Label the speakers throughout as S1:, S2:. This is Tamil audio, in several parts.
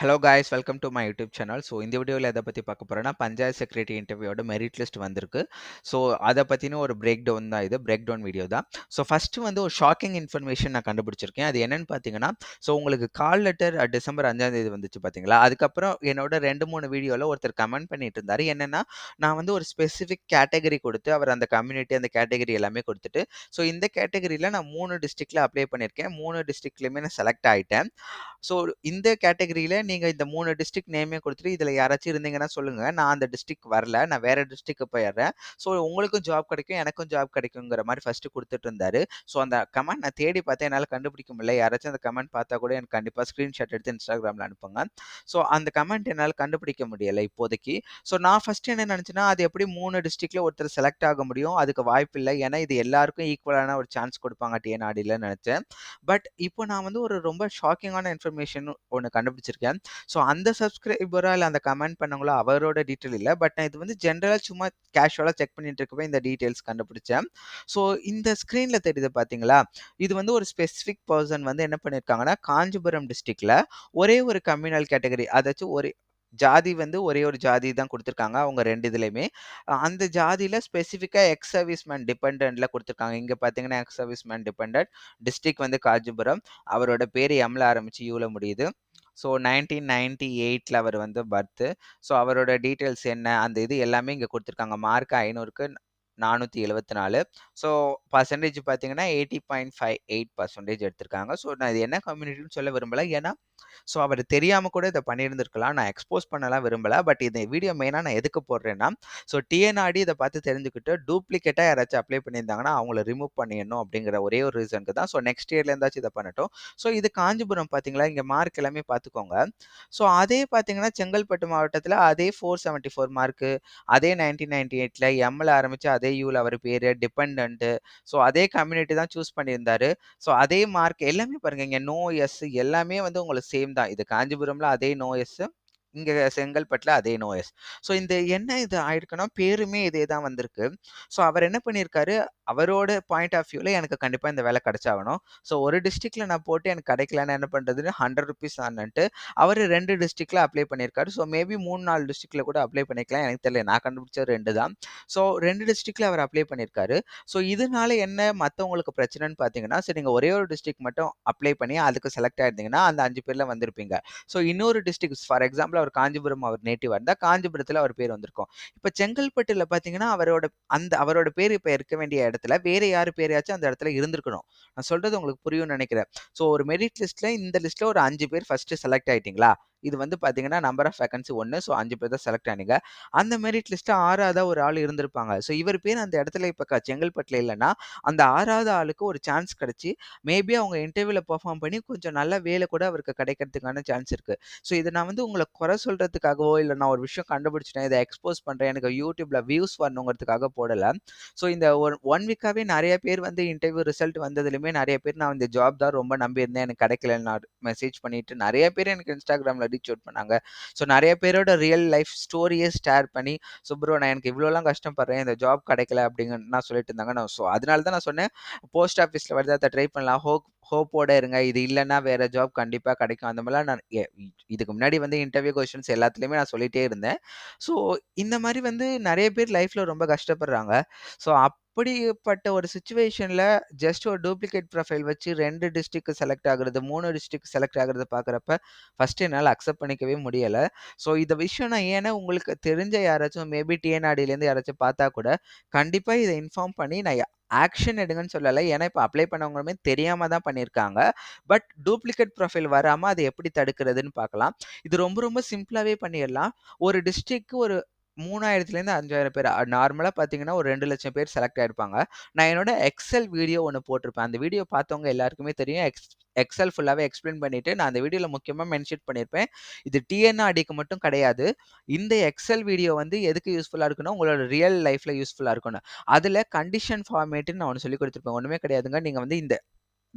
S1: Hello guys welcome to my YouTube channel so இந்த வீடியோவில் எதை பற்றி பார்க்க போகிறோன்னா பஞ்சாயத்து செக்ரட்டரி இன்டர்வியூட மெரிட் லிஸ்ட் வந்திருக்கு. ஸோ அதை பற்றின ஒரு பிரேக் டவுன் தான் இது. பிரேக் டவுன் வீடியோ தான். ஸோ ஃபஸ்ட்டு வந்து ஒரு ஷாக்கிங் இன்ஃபர்மேஷன் நான் கண்டுபிடிச்சிருக்கேன். அது என்னென்னு பார்த்தீங்கன்னா ஸோ உங்களுக்கு கால் லெட்டர் டிசம்பர் அஞ்சாம் தேதி வந்துச்சு பார்த்தீங்களா? அதுக்கப்புறம் என்னோட ரெண்டு மூணு வீடியோவில் ஒருத்தர் கமெண்ட் பண்ணிட்டு இருந்தார். என்னென்னா நான் வந்து ஒரு ஸ்பெசிஃபிக் கேட்டகரி கொடுத்து அவர் அந்த கம்யூனிட்டி அந்த கேட்டகரி எல்லாமே கொடுத்துட்டு ஸோ இந்த கேட்டகரியில் நான் மூணு டிஸ்ட்ரிக்டில் அப்ளை பண்ணியிருக்கேன். மூணு டிஸ்ட்ரிக்ட்லையுமே நான் செலக்ட் ஆகிட்டேன் ஸோ இந்த கேட்டகரியில் நீங்கள் இந்த மூணு டிஸ்ட்ரிக்ட் நேமே கொடுத்துட்டு இதில் யாராச்சும் இருந்தீங்கன்னா சொல்லுங்கள் நான் அந்த டிஸ்ட்ரிக் வரல. நான் வேறு டிஸ்ட்ரிக்கு போயிடுறேன். ஸோ உங்களுக்கும் ஜாப் கிடைக்கும் எனக்கும் ஜாப் கிடைக்குங்கிற மாதிரி ஃபஸ்ட்டு கொடுத்துட்டு இருந்தாரு. ஸோ அந்த கமெண்ட் நான் தேடி பார்த்தேன். என்னால் கண்டுபிடிக்க முடியல. யாராச்சும் அந்த கமெண்ட் பார்த்தா கூட எனக்கு கண்டிப்பாக ஸ்க்ரீன்ஷாட் எடுத்து இன்ஸ்டாகிராமில் அனுப்புங்க. ஸோ அந்த கமெண்ட் என்னால் கண்டுபிடிக்க முடியலை இப்போதைக்கு. ஸோ நான் ஃபஸ்ட்டு என்ன நினச்சேன்னா அது எப்படி மூணு டிஸ்ட்ரிக்டில் ஒருத்தர் செலக்ட் ஆக முடியும்? அதுக்கு வாய்ப்பு இல்லை. ஏன்னா இது எல்லாருக்கும் ஈக்குவலான ஒரு சான்ஸ் கொடுப்பாங்க டிஎன்ஆடியில் நினச்சேன். பட் இப்போ நான் வந்து ஒரு ரொம்ப ஷாக்கிங்கான இன்ஃபர்மேஷன் ஒன்று கண்டுபிடிச்சிருக்கேன். ஸோ அந்த சப்ஸ்கிரைபரா இல்லை அந்த கமெண்ட் பண்ணவங்களோ அவரோட டீட்டெயில் இல்லை. பட் நான் இது வந்து ஜென்ரலாக சும்மா கேஷுவலாக செக் பண்ணிட்டு இருக்கப்போ இந்த டீட்டெயில்ஸ் கண்டுபிடிச்சேன். ஸோ இந்த ஸ்க்ரீனில் தெரியுது பார்த்தீங்களா இது வந்து ஒரு ஸ்பெசிஃபிக் பர்சன் வந்து என்ன பண்ணியிருக்காங்கன்னா காஞ்சிபுரம் டிஸ்ட்ரிக்டில் ஒரே ஒரு கம்யூனல் கேட்டகரி அதாச்சும் ஒரே ஜாதி வந்து ஒரே ஒரு ஜாதி தான் கொடுத்துருக்காங்க அவங்க ரெண்டு இதுலையுமே. அந்த ஜாதியில் ஸ்பெசிஃபிக்காக எக்ஸ் சர்வீஸ்மேன் டிபெண்டில் கொடுத்துருக்காங்க. இங்கே பார்த்தீங்கன்னா எக்ஸ் சர்வீஸ்மேன் டிபெண்ட் டிஸ்ட்ரிக்ட் வந்து காஞ்சிபுரம். அவரோட பேர் எம்ல ஆரம்பித்து யூல முடியுது. ஸோ நைன்டீன் நைன்டி எயிட்டில் அவர் வந்து பர்த்து ஸோ அவரோட டீட்டெயில்ஸ் என்ன அந்த இது எல்லாமே இங்கே கொடுத்துருக்காங்க. மார்க் ஐநூறுக்கு நானூற்றி எழுபத்தி நாலு. ஸோ பர்சன்டேஜ் பார்த்தீங்கன்னா eighty point five eight percentage எடுத்திருக்காங்க. ஸோ நான் இது என்ன கம்யூனிட்டின்னு சொல்ல விரும்பலை. ஏன்னா ஸோ அவர் தெரியாமல் கூட இதை பண்ணியிருந்திருக்கலாம். நான் எக்ஸ்போஸ் பண்ணலாம் விரும்பலை. பட் இந்த வீடியோ மெயினாக நான் எதுக்கு போடுறேன்னா ஸோ டிஎன்ஆடி இதை பார்த்து தெரிஞ்சுக்கிட்டு டூப்ளிகேட்டாக யாராச்சும் அப்ளை பண்ணியிருந்தாங்கன்னா அவங்கள ரிமூவ் பண்ணிடணும் அப்படிங்கிற ஒரே ஒரு ரீசனுக்கு தான். ஸோ நெக்ஸ்ட் இயர்ல இருந்தாச்சும் இதை பண்ணட்டும். ஸோ இது காஞ்சிபுரம் பார்த்தீங்களா? இங்கே மார்க் எல்லாமே பார்த்துக்கோங்க. ஸோ அதே பார்த்தீங்கன்னா செங்கல்பட்டு மாவட்டத்தில் அதே ஃபோர் செவன்ட்டி ஃபோர் மார்க்கு அதே நைன்டீன் நைன்டி எயிட்டில் எம்எல் ஆரம்பித்து அதே யூவில் அவர் பேர் டிபெண்ட்டு ஸோ அதே கம்யூனிட்டி தான் சூஸ் பண்ணியிருந்தாரு. ஸோ அதே மார்க் எல்லாமே பாருங்க இங்கே நோ எஸ் எல்லாமே வந்து உங்களுக்கு சேம் தான். இது காஞ்சிபுரம்ல அதே நோயஸ் இங்கே செங்கல்பட்டில் அதே நோயஸ் ஸோ இந்த என்ன இது ஆயிருக்குன்னா பேருமே இதே தான் வந்திருக்கு. ஸோ அவர் என்ன பண்ணியிருக்காரு அவரோட பாயிண்ட் ஆஃப் வியூவில் எனக்கு கண்டிப்பாக இந்த வேலை கிடச்சாகணும். ஸோ ஒரு டிஸ்ட்ரிக்டில் நான் போட்டு எனக்கு கிடைக்கலன்னு என்ன பண்ணுறதுன்னு ஹண்ட்ரட் ருபீஸ் ஆனன்ட்டு அவர் ரெண்டு டிஸ்ட்ரிக்டில் அப்ளை பண்ணியிருக்காரு. ஸோ மேபி மூணு நாலு டிஸ்ட்ரிக்டில் கூட அப்ளை பண்ணிக்கலாம். எனக்கு தெரியல. நான் கண்டுபிடிச்சது ரெண்டு தான். ஸோ ரெண்டு டிஸ்ட்ரிக்டில் அவர் அப்ளை பண்ணியிருக்காரு. ஸோ இதனால என்ன மற்றவங்களுக்கு பிரச்சனைன்னு பார்த்தீங்கன்னா சரி நீங்கள் ஒரே ஒரு டிஸ்ட்ரிக்ட் மட்டும் அப்ளை பண்ணி அதுக்கு செலக்ட் ஆயிருந்தீங்கன்னா அந்த அஞ்சு பேரில் வந்திருப்பீங்க. ஸோ இன்னொரு டிஸ்ட்ரிக்ட் ஃபார் எக்ஸாம்பிள் அவர் காஞ்சிபுரம் அவர் நேட்டிவ் இருந்தால் காஞ்சிபுரத்தில் அவர் பேர் வந்திருக்கும். இப்போ செங்கல்பட்டில் பார்த்தீங்கன்னா அவரோட அந்த அவரோட பேர் இப்போ இருக்க வேண்டிய இடத்துல வேற யார் பேரையாச்சும் அந்த இடத்துல இருந்திருக்கணும். நான் சொல்றது உங்களுக்கு புரியும்னு நினைக்கிறேன். ஸோ ஒரு மெரிட் லிஸ்ட்ல இந்த லிஸ்ட்ல ஒரு அஞ்சு பேர் ஃபர்ஸ்ட் செலக்ட் ஆயிட்டீங்களா? இது வந்து பார்த்தீங்கன்னா நம்பர் ஆஃப் வேகன்சி ஒன்று ஸோ அஞ்சு பேர் தான் செலக்ட் ஆனீங்க. அந்த மெரிட் லிஸ்ட்டு ஆறாவது ஒரு ஆள் இருந்திருப்பாங்க. ஸோ இவர் பேர் அந்த இடத்துல இப்போ செங்கல்பட்டில் இல்லைன்னா அந்த ஆறாவது ஆளுக்கு ஒரு சான்ஸ் கிடச்சி மேபி அவங்க இன்டர்வியூவில் பெர்ஃபார்ம் பண்ணி கொஞ்சம் நல்ல வேலை கூட அவருக்கு கிடைக்கிறதுக்கான சான்ஸ் இருக்குது ஸோ இதை நான் வந்து உங்களை குறை சொல்கிறதுக்காகவோ இல்லை நான் ஒரு விஷயம் கண்டுபிடிச்சிட்டேன் இதை எக்ஸ்போஸ் பண்ணுறேன் எனக்கு யூடியூப்பில் வியூஸ் வரணுங்கிறதுக்காக போடலை. ஸோ இந்த ஒன் ஒன் வீக்காகவே நிறைய பேர் வந்து இன்டர்வியூ ரிசல்ட் வந்ததுலையுமே நிறைய பேர் நான் இந்த ஜாப் தான் ரொம்ப நம்பியிருந்தேன். எனக்கு கிடைக்கல நான் மெசேஜ் பண்ணிட்டு நிறைய பேர் எனக்கு இன்ஸ்டாகிராமில் ரீச் அவுட் பண்ணாங்க. ஸோ நிறைய பேரோட ரியல் லைஃப் ஸ்டோரியை ஷேர் பண்ணி ஸோ ப்ரோ நான் எனக்கு இவ்வளோலாம் கஷ்டப்படுறேன் இந்த ஜாப் கிடைக்கல அப்படிங்க நான் சொல்லிட்டு இருந்தாங்க. நான் ஸோ அதனால தான் நான் சொன்னேன் போஸ்ட் ஆஃபீஸில் வருது அதை ட்ரை பண்ணலாம். ஹோப் ஹோப்போட இருங்க. இது இல்லைன்னா வேற ஜாப் கண்டிப்பாக கிடைக்கும். அந்த மாதிரிலாம் நான் இதுக்கு முன்னாடி வந்து இன்டர்வியூ கொஸ்டின்ஸ் எல்லாத்துலேயுமே நான் சொல்லிட்டே இருந்தேன். ஸோ இந்த மாதிரி வந்து நிறைய பேர் லைஃப்பில் ரொம்ப கஷ்டப்படுறாங்க. ஸோ அப்படிப்பட்ட ஒரு சுச்சுவேஷனில் ஜஸ்ட் ஒரு டூப்ளிகேட் ப்ரொஃபைல் வச்சு ரெண்டு டிஸ்ட்ரிக்ட் செலக்ட் ஆகுறது மூணு டிஸ்ட்ரிக்ட் செலக்ட் ஆகுறது பார்க்குறப்ப ஃபஸ்ட்டு என்னால் அக்செப்ட் பண்ணிக்கவே முடியலை. ஸோ இந்த விஷயம் நான் ஏன்னா உங்களுக்கு தெரிஞ்ச யாராச்சும் மேபி டிஎன்ஆர்டிலேருந்து யாராச்சும் பார்த்தா கூட கண்டிப்பாக இதை இன்ஃபார்ம் பண்ணி நான் ஆக்ஷன் எடுங்கன்னு சொல்லலை. ஏன்னா இப்போ அப்ளை பண்ணவங்களுமே தெரியாமல் தான் பண்ணியிருக்காங்க. பட் டூப்ளிகேட் ப்ரொஃபைல் வராமல் அதை எப்படி தடுக்கிறதுன்னு பார்க்கலாம் இது ரொம்ப ரொம்ப சிம்பிளாகவே பண்ணிடலாம். ஒரு டிஸ்ட்ரிக்ட்க்கு ஒரு மூணாயிரத்துலேருந்து அஞ்சாயிரம் பேர் நார்மலாக பார்த்தீங்கன்னா ஒரு ரெண்டு லட்சம் பேர் செலக்ட் ஆயிருப்பாங்க. நான் என்னோட எக்ஸல் வீடியோ ஒன்று போட்டிருப்பேன். அந்த வீடியோ பார்த்தவங்க எல்லாருக்குமே தெரியும். எக்ஸ் எக்ஸல் ஃபுல்லாகவே எக்ஸ்பிளைன் பண்ணிட்டு நான் அந்த வீடியோவில் முக்கியமாக மென்ஷன் பண்ணியிருப்பேன் இது டிஎன்ஆடிக்கு மட்டும் கிடையாது. இந்த எக்ஸல் வீடியோ வந்து எதுக்கு யூஸ்ஃபுல்லாக இருக்குன்னா உங்களோட ரியல் லைஃப்பில் யூஸ்ஃபுல்லாக இருக்கணும் அதில் கண்டிஷன் ஃபார்மேட்டுன்னு நான் ஒன்று சொல்லி கொடுத்துருப்பேன். ஒன்றுமே கிடையாதுங்க. நீங்கள் வந்து இந்த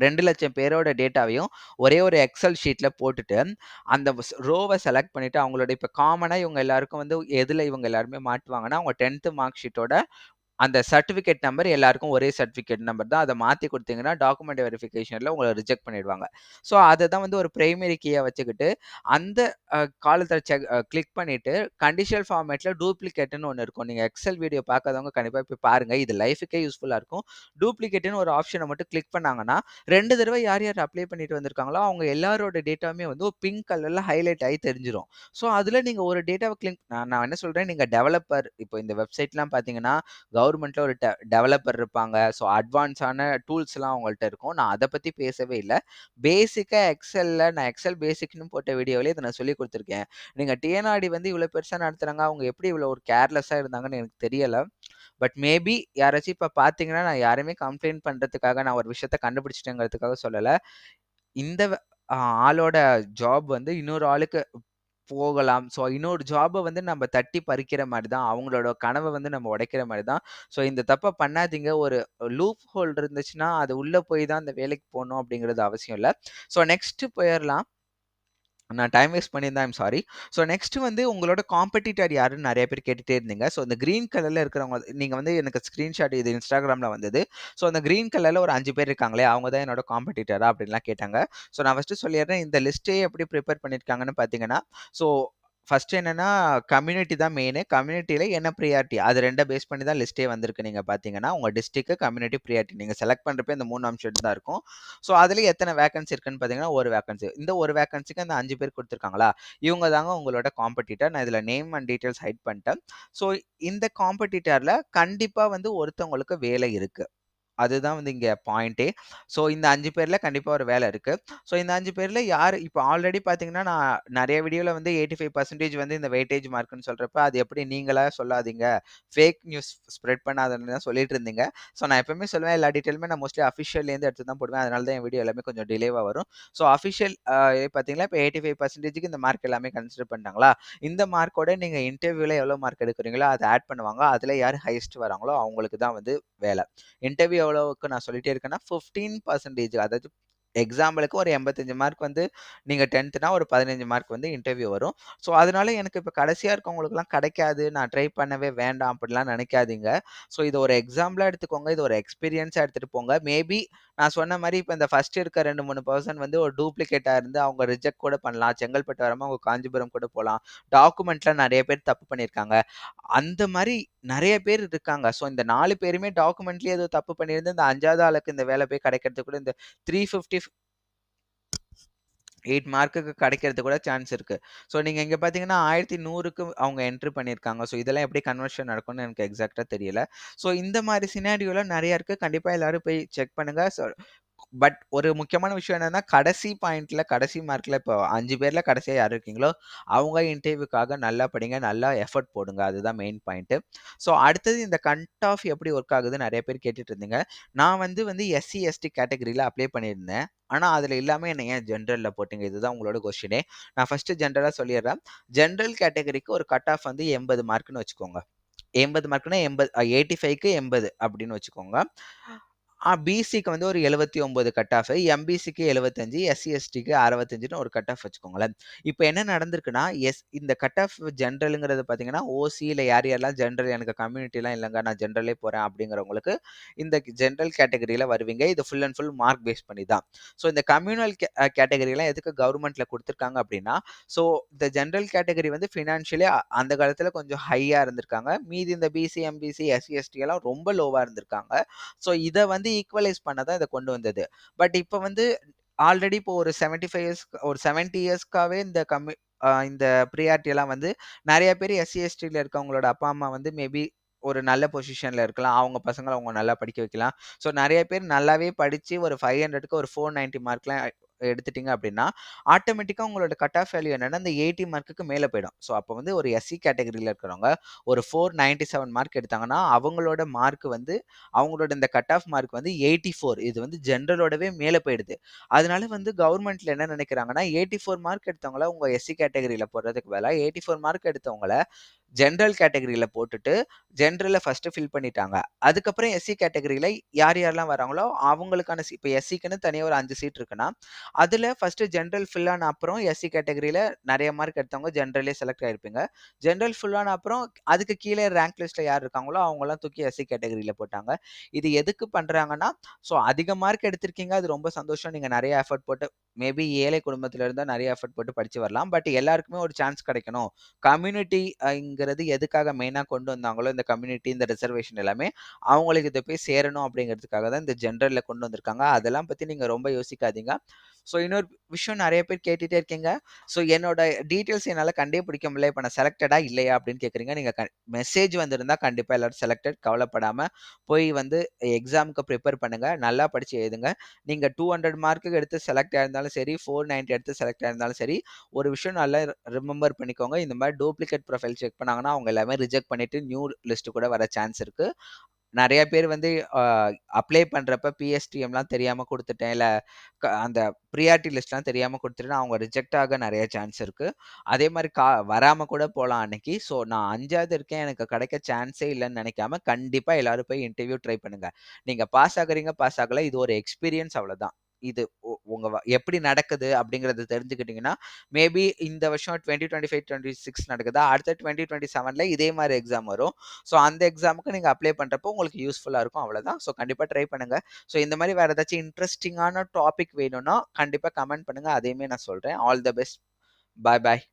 S1: ரெண்டு லட்சம் பேரோட டேட்டாவையும் ஒரே ஒரு எக்ஸல் ஷீட்டில் போட்டுட்டு அந்த ரோவை செலக்ட் பண்ணிவிட்டு அவங்களோட இப்போ காமனாக இவங்க எல்லாருக்கும் வந்து எதில் இவங்க எல்லாருமே மாட்டுவாங்கன்னா அவங்க டென்த்து மார்க் ஷீட்டோட அந்த சர்டிஃபிகேட் நம்பர் எல்லாருக்கும் ஒரே சர்டிஃபிகேட் நம்பர் தான் அதை மாற்றி கொடுத்தீங்கன்னா டாக்குமெண்ட் வெரிஃபிகேஷனில் உங்களை ரிஜெக்ட் பண்ணிடுவாங்க ஸோ அதை தான் வந்து ஒரு பிரைமரி கீயை வச்சுக்கிட்டு அந்த காலத்தில் செக் கிளிக் பண்ணிவிட்டு கண்டிஷனல் ஃபார்மேட்டில் டூப்ளிகேட்ன்னு ஒன்று இருக்கும். நீங்கள் எக்ஸல் வீடியோ பார்க்காதவங்க கண்டிப்பாக போய் பாருங்கள் இது லைஃப்‌க்கே யூஸ்ஃபுல்லாக இருக்கும். டூப்ளிகேட்டுன்னு ஒரு ஆப்ஷனை மட்டும் கிளிக் பண்ணாங்கன்னா, ரெண்டு தடவை யார் யார் அப்ளை பண்ணிட்டு வந்திருக்காங்களோ, அவங்க எல்லாரோட டேட்டாவுமே வந்து ஒரு பிங்க் கலரில் ஹைலைட் ஆகி தெரிஞ்சிரும். ஸோ, அதில் நீங்கள் ஒரு டேட்டாவை கிளிக் நான் நான் என்ன சொல்கிறேன் நீங்கள் டெவலப்பர் இப்போ இந்த வெப்சைட்லாம் பார்த்தீங்கன்னா, கவர் கவர்மெண்ட்டில் ஒரு டெவலப்பர் இருப்பாங்க. ஸோ, அட்வான்ஸான டூல்ஸ்லாம் அவங்கள்ட்ட இருக்கும். நான் அதை பற்றி பேசவே இல்லை. பேசிக்காக எக்ஸலில் நான் எக்ஸல் பேசிக்னு போட்ட வீடியோவிலே இதை நான் சொல்லிக் கொடுத்துருக்கேன். நீங்கள் டிஎன்ஆர்டி வந்து இவ்வளோ பெருசாக நடத்துகிறாங்க அவங்க எப்படி இவ்வளோ ஒரு கேர்லெஸ்ஸாக இருந்தாங்கன்னு எனக்கு தெரியலை. பட் மேபி யாராச்சும் இப்போ பார்த்தீங்கன்னா, நான் யாருமே கம்ப்ளைண்ட் பண்ணுறதுக்காக நான் ஒரு விஷயத்த கண்டுபிடிச்சிட்டேங்கிறதுக்காக சொல்லலை. இந்த ஆளோட ஜாப் வந்து இன்னொரு ஆளுக்கு போகலாம். ஸோ, இன்னொரு ஜாப வந்து நம்ம தட்டி பறிக்கிற மாரி தான். அவங்களோட கனவ வந்து நம்ம உடைக்கிற மாரி தான். ஸோ, இந்த தப்ப பண்ணாதீங்க. ஒரு லூப் ஹோல் இருந்துச்சுன்னா, அது உள்ள போய் தான் அந்த வேலைக்கு போணும் அப்படிங்கிறது அவசியம் இல்ல. ஸோ, நெக்ஸ்ட் போயிரலாம். நான் டைம் வேஸ்ட் பண்ணியிருந்தேன். I'm sorry. ஸோ, நெக்ஸ்ட் வந்து உங்களோட காம்படிட்டர் யாருன்னு நிறைய பேர் கேட்டுகிட்டே இருந்தீங்க. ஸோ, இந்த க்ரீன் கலரில் இருக்கிறவங்க நீங்கள் வந்து எனக்கு ஸ்க்ரீன்ஷாட் இது இன்ஸ்டாகிராமில் வந்தது. ஸோ, அந்த க்ரீன் கலரில் ஒரு அஞ்சு பேர் இருக்காங்களே, அவங்க தான் என்னோட காம்படிட்டரா அப்படின்லாம் கேட்டாங்க. ஸோ, நான் ஃபஸ்ட்டு சொல்லிடுறேன் இந்த லிஸ்ட்டே எப்படி ப்ரிப்பேர் பண்ணியிருக்காங்கன்னு பார்த்தீங்கன்னா, ஸோ ஃபர்ஸ்ட் என்னன்னா, கம்யூனிட்டி தான் மெயினு. கம்யூனிட்டியில என்ன ப்ரியாரிட்டி அது ரெண்டை பேஸ் பண்ணி தான் லிஸ்ட்டே வந்திருக்கு நீங்க பார்த்தீங்கன்னா, உங்க டிஸ்ட்ரிக்ட், கம்யூனிட்டி, ப்ரியாரிட்டி நீங்க செலக்ட் பண்றப்ப இந்த மூணு அம்சம் தான் இருக்கும். ஸோ, அதில் எத்தனை வேகன்சி இருக்குன்னு பார்த்தீங்கன்னா, ஒரு வேகன்சி இந்த ஒரு வேகன்சிக்கு அந்த அஞ்சு பேர் கொடுத்துருக்காங்களா இவங்க தாங்க உங்களோட காம்படிட்டர். நான் இதுல நேம் அண்ட் டீட்டெயில்ஸ் ஹைட் பண்ணிட்டேன். ஸோ, இந்த காம்படிட்டர்ல கண்டிப்பா வந்து ஒருத்தவங்களுக்கு வேலை இருக்கு. அதுதான் வந்து இங்கே பாயிண்ட்டே. ஸோ, இந்த அஞ்சு பேரில் கண்டிப்பாக ஒரு வேலை இருக்குது ஸோ, இந்த அஞ்சு பேரில் யார் இப்போ ஆல்ரெடி பார்த்தீங்கன்னா, நான் நிறைய வீடியோவில் வந்து 85% வந்து இந்த வெயிட்டேஜ் மார்க்குன்னு சொல்கிறப்ப அது எப்படி நீங்களாக சொல்லாதீங்க. ஃபேக் நியூஸ் ஸ்ப்ரெட் பண்ணாதன்னு தான் சொல்லிட்டு இருந்தீங்க. ஸோ, நான் எப்பவுமே சொல்லுவேன் எல்லா டீட்டெயிலுமே நான் மோஸ்ட்லி அஃபிஷியல்லேருந்து எடுத்து தான் போடுவேன். அதனால தான் என் வீடியோ எல்லாமே கொஞ்சம் டிலேவாக வரும். ஸோ, அஃபிஷியல் பார்த்தீங்கன்னா, இப்போ எயிட்டி ஃபைவ் பர்சன்டேஜுக்கு இந்த மார்க் எல்லாமே கன்சிடர் பண்ணிட்டாங்களா, இந்த மார்க்கோட நீங்கள் இன்டர்வியூவில் எவ்வளோ மார்க் எடுக்கிறீங்களோ, அதை ஆட் பண்ணுவாங்க. அதில் யார் ஹையஸ்ட் வராங்களோ, அவங்களுக்கு தான் வந்து வேலை. இன்டர்வியூ எவ்வளோவுக்கு நான் சொல்லிட்டே இருக்கேன்னா, 15% அதாவது எக்ஸாம்பிளுக்கு ஒரு 85 மார்க் வந்து நீங்கள் டென்த்துனா ஒரு 15 மார்க் வந்து இன்டர்வியூ வரும். ஸோ, அதனால எனக்கு இப்போ கடைசியாக இருக்கவங்களுக்குலாம் கிடைக்காது. நான் ட்ரை பண்ணவே வேண்டாம் அப்படிலாம் நினைக்காதீங்க ஸோ, இதை ஒரு எக்ஸாம்பிளாக எடுத்துக்கோங்க. இது ஒரு எக்ஸ்பீரியன்ஸாக எடுத்துகிட்டு போங்க. மேபி நான் சொன்ன மாதிரி இப்போ இந்த ஃபர்ஸ்ட் இருக்க ரெண்டு மூணு பர்சன் வந்து ஒரு டூப்ளிகேட்டா இருந்து அவங்க ரிஜெக்ட் கூட பண்ணலாம். செங்கல்பட்டு வராமல் அவங்க காஞ்சிபுரம் கூட போகலாம் டாக்குமெண்ட்ல நிறைய பேர் தப்பு பண்ணியிருக்காங்க. அந்த மாதிரி நிறைய பேர் இருக்காங்க. ஸோ, இந்த நாலு பேருமே டாக்குமெண்ட்லேயே ஏதோ தப்பு பண்ணியிருந்து இந்த அஞ்சாவது ஆளுக்கு இந்த வேலை போய் கிடைக்கிறது கூட இந்த 350 எயிட் மார்க்குக்கு கிடைக்கிறது கூட சான்ஸ் இருக்குது ஸோ, நீங்கள் இங்கே பார்த்தீங்கன்னா 1100க்கு அவங்க என்ட்ரி பண்ணியிருக்காங்க. ஸோ, இதெல்லாம் எப்படி கன்வர்ஷன் நடக்கும்னு எனக்கு எக்ஸாக்டாக தெரியல. ஸோ, இந்த மாதிரி சினாரியோல நிறையா இருக்குது கண்டிப்பாக எல்லோரும் போய் செக் பண்ணுங்கள் ஸோ, பட் ஒரு முக்கியமான விஷயம் என்னன்னா, கடைசி பாயிண்ட்ல கடைசி மார்க்ல இப்போ அஞ்சு பேர்ல கடைசியா யார் இருக்கீங்களோ, அவங்க இன்டர்வியூக்காக நல்லா படிங்க. நல்லா எஃபர்ட் போடுங்க. அதுதான் மெயின் பாயிண்ட்டு. ஸோ, அடுத்தது இந்த கண்ட் ஆஃப் எப்படி ஒர்க் ஆகுதுன்னு நிறைய பேர் கேட்டுட்டு இருந்தீங்க. நான் வந்து வந்து எஸ்சி, எஸ்டி கேட்டகரியில அப்ளை பண்ணியிருந்தேன். ஆனால் அதில் இல்லாமல் என்னை ஏன் ஜென்ரலில் போட்டிங்க இதுதான் உங்களோட கொஸ்டினே. நான் ஃபர்ஸ்ட்டு ஜென்ரலாக சொல்லிடுறேன் ஜென்ரல் கேட்டகரிக்கு ஒரு கட் ஆஃப் வந்து எண்பது மார்க்குன்னு வச்சுக்கோங்க. எண்பது மார்க்குன்னா எண்பது எயிட்டி ஃபைவ்க்கு எண்பது அப்படின்னு வச்சுக்கோங்க. பிசிக்கு வந்து ஒரு 79 கட் ஆஃப், எம்பிசிக்கு எழுபத்தஞ்சு எஸ்சிஎஸ்டிக்கு அறுபத்தஞ்சுன்னு ஒரு கட் ஆஃப் வச்சுக்கோங்களேன். இப்போ என்ன நடந்திருக்குன்னா, எஸ் இந்த கட் ஆஃப் ஜென்ரலுங்கிறது பார்த்தீங்கன்னா, ஓசியில் யார் யாரெல்லாம் ஜென்ரல் எனக்கு கம்யூனிட்டிலாம் இல்லைங்க நான் ஜென்ரலே போகிறேன் அப்படிங்கிறவங்களுக்கு இந்த ஜென்ரல் கேட்டகரியில் வருவீங்க. இது full and full mark base பண்ணி தான். ஸோ, இந்த கம்யூனல் கே கேட்டகரிலாம் எதுக்கு கவர்மெண்ட்டில் கொடுத்துருக்காங்க அப்படின்னா, ஸோ, இந்த ஜென்ரல் கேட்டகரி வந்து ஃபினான்ஷியலி அந்த காலத்தில் கொஞ்சம் ஹையாக இருந்திருக்காங்க. மீதி இந்த பிசி, எம்பிசி, எஸ்சி, எஸ்டி எல்லாம் ரொம்ப லோவாக இருந்திருக்காங்க. ஸோ, இதை வந்து ஈக்குவலைஸ் பண்ண தான் இதை கொண்டு வந்தது. பட் இப்போ வந்து ஆல்ரெடி இப்போ ஒரு 75 இயர்ஸ் ஒரு செவன்டி இயர்ஸ்க்காகவே இந்த கம்மி இந்த பிரியாரிட்டி எல்லாம் வந்து நிறைய பேர் எஸ்சி, எஸ்டியில் இருக்கவங்களோட அப்பா, அம்மா வந்து மேபி ஒரு நல்ல பொசிஷன்ல இருக்கலாம். அவங்க பசங்களை அவங்க நல்லா படிக்க வைக்கலாம். ஸோ, நிறைய பேர் நல்லாவே படித்து ஒரு 500க்கு ஒரு 490 மார்க்லாம் எடுத்துட்டீங்க அப்படின்னா, ஆட்டோமேட்டிக்காக உங்களோட கட் ஆஃப் வேல்யூ என்னன்னா, இந்த 80 மார்க்குக்கு மேலே போயிடும். ஸோ, அப்போ வந்து ஒரு எஸ்சி கேட்டகரியில் இருக்கிறவங்க ஒரு 497 மார்க் எடுத்தாங்கன்னா, அவங்களோட மார்க் வந்து அவங்களோட இந்த கட் ஆஃப் மார்க் வந்து 84 இது வந்து ஜென்ரலோடவே மேலே போயிடுது. அதனால வந்து கவர்மெண்ட்ல என்ன நினைக்கிறாங்கன்னா எயிட்டி ஃபோர் மார்க் எடுத்தவங்கள உங்கள் எஸ்சி கேட்டகரியில் போடுறதுக்கு வேலை எயிட்டி ஃபோர் மார்க் எடுத்தவங்கள ஜென்ரல் கேட்டகரியில் போட்டுட்டு, ஜென்ரலில் ஃபஸ்ட்டு ஃபில் பண்ணிட்டாங்க. அதுக்கப்புறம் எஸ்சி கேட்டகரியில் யார் யாரெல்லாம் வராங்களோ, அவங்களுக்கான சீ இப்போ எஸ்சிக்குன்னு தனியாக ஒரு அஞ்சு சீட் இருக்குன்னா, அதில் ஃபஸ்ட்டு ஜென்ரல் ஃபில் ஆன அப்புறம் எஸ்சி கேட்டகரியில் நிறைய மார்க் எடுத்தவங்க ஜென்ரலே செலக்ட் ஆகிருப்பீங்க ஜென்ரல் ஃபில் ஆன அப்புறம் அதுக்கு கீழே ரேங்க் லிஸ்ட்டில் யார் இருக்காங்களோ, அவங்களாம் தூக்கி எஸ்சி கேட்டகரியில் போட்டாங்க. இது எதுக்கு பண்ணுறாங்கன்னா ஸோ அதிக மார்க் எடுத்திருக்கீங்க. அது ரொம்ப சந்தோஷம். நீங்கள் நிறைய எஃபோர்ட் போட்டு மேபி ஏழை குடும்பத்தில் இருந்தால் நிறைய எஃபோர்ட் போட்டு படித்து வரலாம். பட் எல்லாருக்குமே ஒரு சான்ஸ் கிடைக்கணும். கம்யூனிட்டி அப்படிங்கிறது எதுக்காக மெயினாக கொண்டு வந்தாங்களோ, இந்த கம்யூனிட்டி, இந்த ரிசர்வேஷன் எல்லாமே, அவங்களுக்கு இதை போய் சேரணும் அப்படிங்கிறதுக்காக தான் இந்த ஜென்ரலில் கொண்டு வந்திருக்காங்க. அதெல்லாம் பற்றி நீங்கள் ரொம்ப யோசிக்காதீங்க. ஸோ இன்னொரு விஷயம் நிறைய பேர் கேட்டுட்டே இருக்கீங்க. ஸோ என்னோட டீட்டெயில்ஸ் என்னால் கண்டே பிடிக்க முடியல. இப்போ நான் செலக்டடா இல்லையா அப்படின்னு கேட்குறீங்க நீங்கள் க மெசேஜ் வந்திருந்தா கண்டிப்பாக எல்லாரும் செலக்டட். கவலைப்படாமல் போய் வந்து எக்ஸாமுக்கு ப்ரிப்பேர் பண்ணுங்க. நல்லா படித்து எழுதுங்க. நீங்கள் டூ ஹண்ட்ரட் மார்க்குக்கு எடுத்து செலக்ட் ஆயிருந்தாலும் சரி, 490 எடுத்து செலக்ட் ஆயிருந்தாலும் சரி, ஒரு விஷயம் நல்லா ரிமெம்பர் பண்ணிக்கோங்க. இந்த மாதிரி டூப்ளிகேட் ப்ரொஃபைல் செக் பண்ண பண்ணாங்கன்னா, அவங்க எல்லாமே ரிஜெக்ட் பண்ணிட்டு நியூ லிஸ்ட் கூட வர சான்ஸ் இருக்கு. நிறைய பேர் வந்து அப்ளை பண்ணுறப்ப பிஎஸ்டிஎம்லாம் தெரியாமல் கொடுத்துட்டேன் இல்லை க அந்த ப்ரியாரிட்டி லிஸ்ட்லாம் தெரியாமல் கொடுத்துட்டேன் அவங்க ரிஜெக்ட் ஆக நிறைய சான்ஸ் இருக்குது அதே மாதிரி கா வராமல் கூட போகலாம் அன்னைக்கு. ஸோ நான் அஞ்சாவது இருக்கேன். எனக்கு கிடைக்க சான்ஸே இல்லைன்னு நினைக்காம கண்டிப்பாக எல்லாரும் போய் இன்டர்வியூ ட்ரை பண்ணுங்கள் நீங்கள் பாஸ் ஆகுறீங்க, பாஸ் ஆகலை இது ஒரு எக்ஸ்பீரியன்ஸ் அவ்வளோதான். இது உங்க எப்படி நடக்குது அப்படிங்கிறத தெரிஞ்சுக்கிட்டீங்கன்னா, மேபி இந்த வருஷம் 2025, 26 நடக்குதா, அடுத்த 2027ல இதே மாதிரி எக்ஸாம் வரும். ஸோ அந்த எக்ஸாமுக்கு நீங்க அப்ளை பண்றப்போ உங்களுக்கு யூஸ்ஃபுல்லா இருக்கும். அவ்வளவுதான் ஸோ கண்டிப்பா ட்ரை பண்ணுங்க. ஸோ இந்த மாதிரி வேற ஏதாச்சும் இன்ட்ரெஸ்டிங்கான டாபிக் வேணும்னா, கண்டிப்பா கமெண்ட் பண்ணுங்க. அதையுமே நான் சொல்றேன். All the best. Bye bye.